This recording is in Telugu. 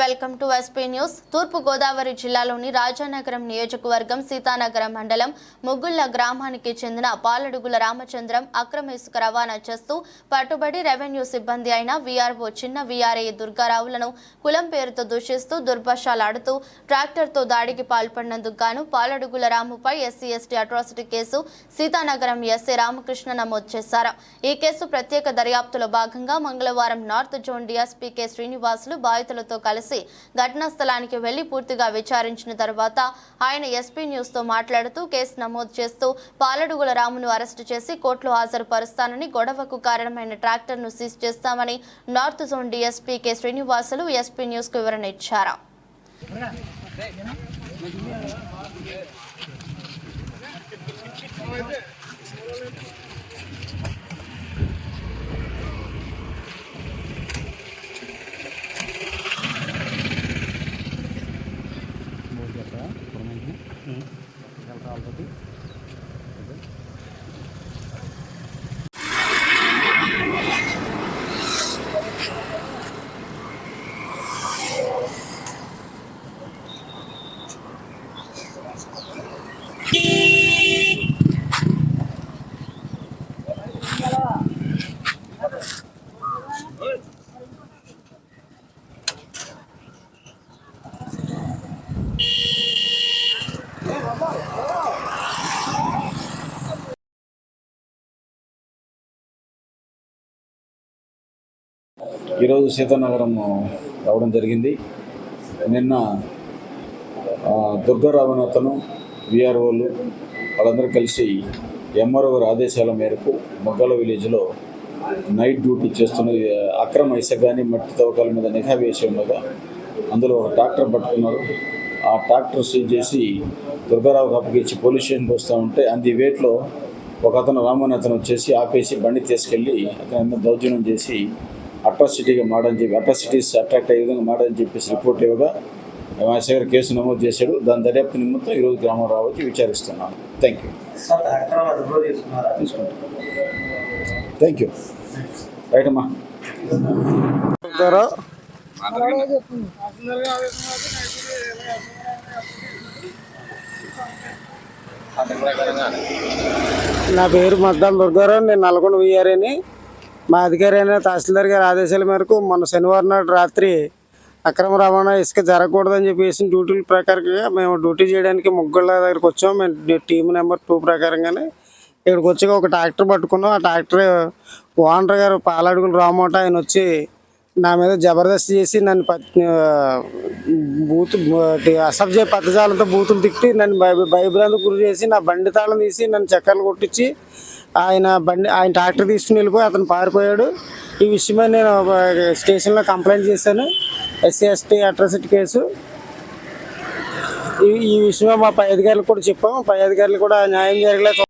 Welcome to SP news. తూర్పు గోదావరి జిల్లాలోని రాజానగరం నియోజకవర్గం సీతానగరం మండలం ముగ్గుళ్ళ గ్రామానికి చెందిన పాలడుగుల రామచంద్రం అక్రమ ఇసుక రవాణా చేస్తూ పట్టుబడి రెవెన్యూ సిబ్బంది అయిన వీఆర్ఓ చిన్న వీఆర్ఏ దుర్గారావులను కులం పేరుతో దూషిస్తూ దుర్భాషలాడుతూ ట్రాక్టర్తో దాడికి పాల్పడినందుకు గాను Paladugula రాముపై SC ST atrocity case Seethanagaram SC Ramakrishna నమోదు చేశారు. ఈ కేసు ప్రత్యేక దర్యాప్తులో భాగంగా మంగళవారం north zone DSP K Srinivasulu బాధితులతో కలిసి ఘటనా స్థలానికి వెళ్ళి పూర్తిగా విచారించిన తర్వాత ఆయన ఎస్పీ న్యూస్తో మాట్లాడుతూ కేసు నమోదు చేస్తూ పాలడుగుల రామును అరెస్టు చేసి కోర్టులో హాజరుపరుస్తానని గొడవకు కారణమైన ట్రాక్టర్ను సీజ్ చేస్తామని north zone DSP K Srinivasulu SP న్యూస్కు వివరణ ఇచ్చారు. ఈరోజు సీతానగరం రావడం జరిగింది. నిన్న ఆ, విఆర్ఓలు వాళ్ళందరూ కలిసి ఎంఆర్ఓ ఆదేశాల మేరకు మొగ్గల విలేజ్లో నైట్ డ్యూటీ చేస్తున్న అక్రమ ఇసుక కానీ మట్టి తవ్వకాల మీద నిఘా వేసి ఉండగా అందులో ఒక ట్రాక్టర్ పట్టుకున్నారు. ఆ ట్రాక్టర్ సీజ్ చేసి దుర్గారావుకి అప్పగించి పోలీస్ స్టేషన్కి వస్తూ ఉంటే అంది వేట్లో ఒక అతను రామన్ అతను వచ్చేసి ఆపేసి బండి తీసుకెళ్ళి అతని దౌర్జన్యం చేసి అట్రాసిటీగా మాడని చెప్పి అట్రాసిటీస్ అట్రాక్ట్ అయ్యే విధంగా మాడని చెప్పేసి రిపోర్ట్ ఇవ్వగా ఎంఎస్ గారు కేసు నమోదు చేశాడు దాని దర్యాప్తు నిమిత్తం ఈరోజు గ్రామం రావచ్చు విచారిస్తున్నాను thank you thank you right అమ్మా. నా పేరు మద్దాం దుర్గారావు నేను నల్గొండ విఆర్ఏని మా అధికారి అయిన తహసీల్దార్ గారి ఆదేశాల మేరకు మొన్న శనివారం నాడు రాత్రి అక్రమ రవాణా ఇసుక జరగకూడదని చెప్పేసి డ్యూటీల ప్రకారంగా మేము డ్యూటీ చేయడానికి ముగ్గుళ్ళ దగ్గరికి వచ్చాం. మేము టీం నెంబర్ టూ ప్రకారంగానే ఇక్కడికి వచ్చి ఒక ట్రాక్టర్ పట్టుకున్నాం. ఆ ట్రాక్టర్ ఓనర్ గారు పాలడుగులు రామోట ఆయన వచ్చి నా మీద జబర్దస్త్ చేసి నన్ను పత్- బూత్ అసభ్య పదజాలతో బూతులు తిట్టి నన్ను భయ భయభ్రాంతికి గురి చేసి నా బండి తాళం తీసి నన్ను చక్కర్లు కొట్టించి ఆయన బండి ఆయన ట్రాక్టర్ తీసుకుని వెళ్ళిపోయి అతను పారిపోయాడు. ఈ విషయమై నేను స్టేషన్లో కంప్లైంట్ చేశాను. SC ST atrocity case. ఈ ఈ విషయమే మా పై అధికారులకు కూడా చెప్పాము. పై అధికారులు కూడా న్యాయం జరగలేదు.